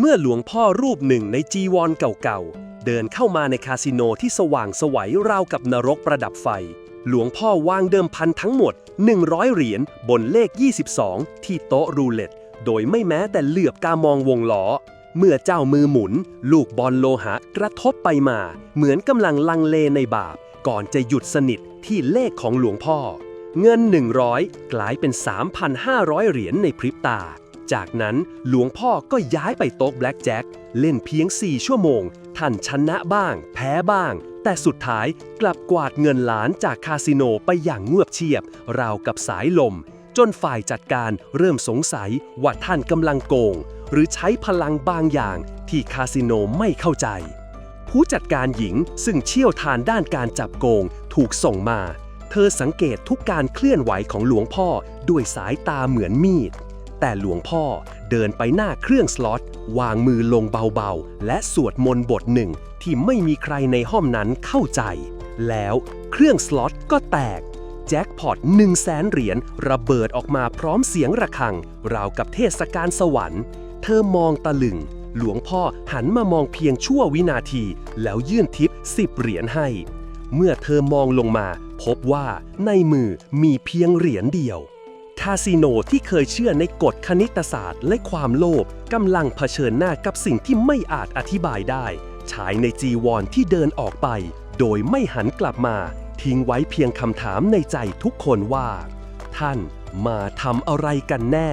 เมื่อหลวงพ่อรูปหนึ่งในจีวรเก่าๆ เดินเข้ามาในคาสิโนที่สว่างสวัยราวกับนรกประดับไฟ หลวงพ่อวางเดิมพันทั้งหมด 100 เหรียญบนเลข 22 ที่โต๊ะรูเล็ต โดยไม่แม้แต่เหลือบกามองวงล้อ เมื่อเจ้ามือหมุน ลูกบอลโลหะกระทบไปมา เหมือนกำลังลังเลในบาป ก่อนจะหยุดสนิทที่เลขของหลวงพ่อ เงิน 100 กลายเป็น 3,500 เหรียญในพริบตา จากนั้นหลวงพ่อก็ย้ายไปโต๊ะแบล็กแจ็คเล่นเพียง 4 ชั่วโมง ท่านชนะบ้าง แพ้บ้าง แต่สุดท้ายกลับกวาดเงินล้านจากคาสิโนไปอย่างเงือบเชียบ ราวกับสายลม จนฝ่ายจัดการเริ่มสงสัยว่าท่านกำลังโกง หรือใช้พลังบางอย่างที่คาสิโนไม่เข้าใจ ผู้จัดการหญิงซึ่งเชี่ยวชาญด้านการจับโกงถูกส่งมา เธอสังเกตทุกการเคลื่อนไหวของหลวงพ่อด้วยสายตาเหมือนมีด แต่หลวงพ่อเดินไปหน้าเครื่องสล็อต วางมือลงเบาๆ และสวดมนต์บทหนึ่งที่ไม่มีใครในห้องนั้นเข้าใจ แล้วเครื่องสล็อตก็แตก แจ็คพอต1 0 0 0 0แสนเหรียญระเบิดออกมาพร้อมเสียงระฆัง ราวกับเทศกาลสวรรค์ เธอมองตะลึง หลวงพ่อหันมามองเพียงชั่ววินาที แล้วยื่นทิป10เหรียญให้ เมื่อเธอมองลงมา พบว่าในมือมีเพียงเหรียญเดียวาสิโนที่เคยเชื่อในกฎคณิตศาสตร์และความโลภกำลังเผชิญหน้ากับสิ่งที่ไม่อาจอธิบายได้ ชายในจีวรที่เดินออกไป โดยไม่หันกลับมา ทิ้งไว้เพียงคำถามในใจทุกคนว่า ท่านมาทำอะไรกันแน่